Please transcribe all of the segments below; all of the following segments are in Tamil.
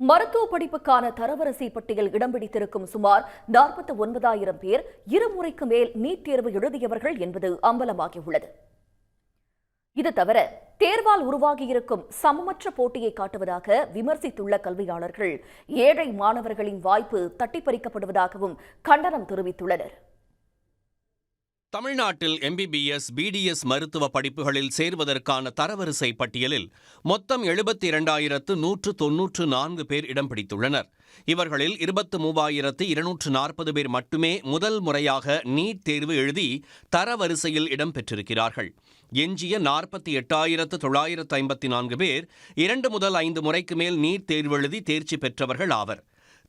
மருத்துவ படிப்புக்கான தரவரிசை பட்டியல் இடம் பிடித்திருக்கும் சுமார் நாற்பத்தி ஒன்பதாயிரம் பேர் இருமுறைக்கு மேல் நீட் தேர்வு எழுதியவர்கள் என்பது அம்பலமாகியுள்ளது. இது தவிர தேர்வால் உருவாகியிருக்கும் சமமற்ற போட்டியை காட்டுவதாக விமர்சித்துள்ள கல்வியாளர்கள் ஏழை மாணவர்களின் வாய்ப்பு தட்டிப்பறிக்கப்படுவதாகவும் கண்டனம் தெரிவித்துள்ளனர். தமிழ்நாட்டில் எம்பிபிஎஸ் பிடிஎஸ் மருத்துவ படிப்புகளில் சேர்வதற்கான தரவரிசை பட்டியலில் மொத்தம் எழுபத்தி இரண்டாயிரத்து நூற்று தொன்னூற்று நான்கு பேர் இடம் பிடித்துள்ளனர். இவர்களில் இருபத்து மூவாயிரத்து இருநூற்று நாற்பது பேர் மட்டுமே முதல் முறையாக நீட் தேர்வு எழுதி தரவரிசையில் இடம் பெற்றிருக்கிறார்கள். எஞ்சிய நாற்பத்தி எட்டாயிரத்து தொள்ளாயிரத்து ஐம்பத்தி நான்கு பேர் இரண்டு முதல் ஐந்து முறைக்கு மேல் நீட் தேர்வு எழுதி தேர்ச்சி பெற்றவர்கள் ஆவர்.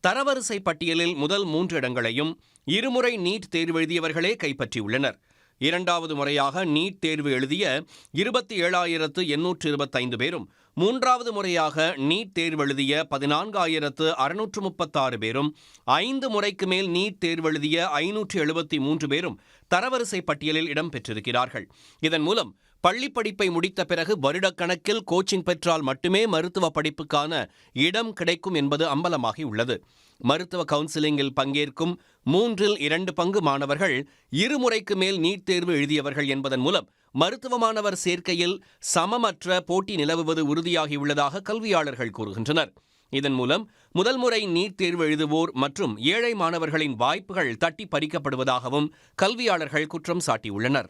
தரவரிசை பட்டியலில் முதல் மூன்று இடங்களையும் இருமுறை நீட் தேர்வு எழுதியவர்களே கைப்பற்றியுள்ளனர். இரண்டாவது முறையாக நீட் தேர்வு எழுதிய இருபத்தி ஏழாயிரத்து எண்ணூற்று இருபத்தைந்து பேரும் மூன்றாவது முறையாக நீட் தேர்வு எழுதிய பதினான்காயிரத்து அறுநூற்று முப்பத்தாறு பேரும் ஐந்து முறைக்கு மேல் நீட் தேர்வு எழுதிய ஐநூற்று எழுபத்தி மூன்று பேரும் தரவரிசை பட்டியலில் இடம்பெற்றிருக்கிறார்கள். இதன் மூலம் பள்ளி படிப்பை முடித்த பிறகு வருடக்கணக்கில் கோச்சிங் பெற்றால் மட்டுமே மருத்துவ படிப்புக்கான இடம் கிடைக்கும் என்பது அம்பலமாகி உள்ளது. மருத்துவ கவுன்சிலிங்கில் பங்கேற்கும் மூன்றில் இரண்டு பங்கு மாணவர்கள் இருமுறைக்கு மேல் நீட் தேர்வு எழுதியவர்கள் என்பதன் மூலம் மருத்துவ மாணவர் சேர்க்கையில் சமமற்ற போட்டி நிலவுவது உறுதியாகியுள்ளதாக கல்வியாளர்கள் கூறுகின்றனர். இதன் மூலம் முதல் முறை நீட் தேர்வு எழுதுவோர் மற்றும் ஏழை மாணவர்களின் வாய்ப்புகள் தட்டி பறிக்கப்படுவதாகவும் கல்வியாளர்கள் குற்றம் சாட்டியுள்ளனர்.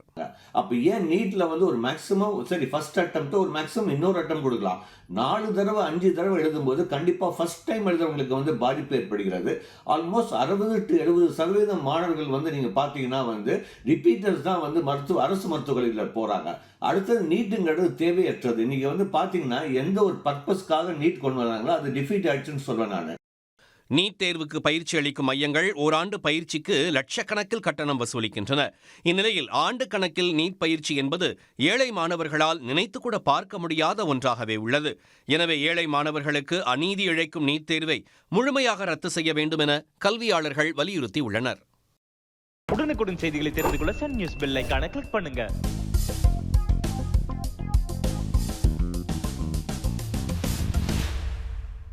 அப்போ ஏன் நீட்டில் வந்து ஒரு மேக்ஸிமம் சரி ஃபஸ்ட் அட்டம்ப்ட்டு ஒரு மேக்ஸிமம் இன்னொரு அட்டம் கொடுக்கலாம். நாலு தடவை அஞ்சு தடவை எழுதும்போது கண்டிப்பாக ஃபர்ஸ்ட் டைம் எழுதுறவங்களுக்கு வந்து பாதிப்பு ஏற்படுகிறது. ஆல்மோஸ்ட் அறுபது டு எழுபது சதவீதம் மாணவர்கள் வந்து நீங்கள் பார்த்தீங்கன்னா வந்து ரிப்பீட்டர்ஸ் தான் வந்து மருத்துவ அரசு மருத்துவக் போகிறாங்க அடுத்தது நீட்டுங்கிறது தேவையற்றது. நீங்கள் வந்து பார்த்தீங்கன்னா எந்த ஒரு பர்பஸ்க்காக நீட் கொண்டு வராங்களோ அது டிஃபீட் ஆயிடுச்சுன்னு சொல்வேன் நான். நீட் தேர்வுக்கு பயிற்சி அளிக்கும் மையங்கள் ஓராண்டு பயிற்சிக்கு லட்சக்கணக்கில் கட்டணம் வசூலிக்கின்றன. இந்நிலையில் ஆண்டு கணக்கில் நீட் பயிற்சி என்பது ஏழை மாணவர்களால் நினைத்துக்கூட பார்க்க முடியாத ஒன்றாகவே உள்ளது. எனவே ஏழை மாணவர்களுக்கு அநீதி இழைக்கும் நீட் தேர்வை முழுமையாக ரத்து செய்ய வேண்டும் என கல்வியாளர்கள் வலியுறுத்தி உள்ளனர் உடனுக்குடன் செய்திகளை தெரிந்து கொள்ள சன் நியூஸ் பெல் கிளிக் பண்ணுங்க.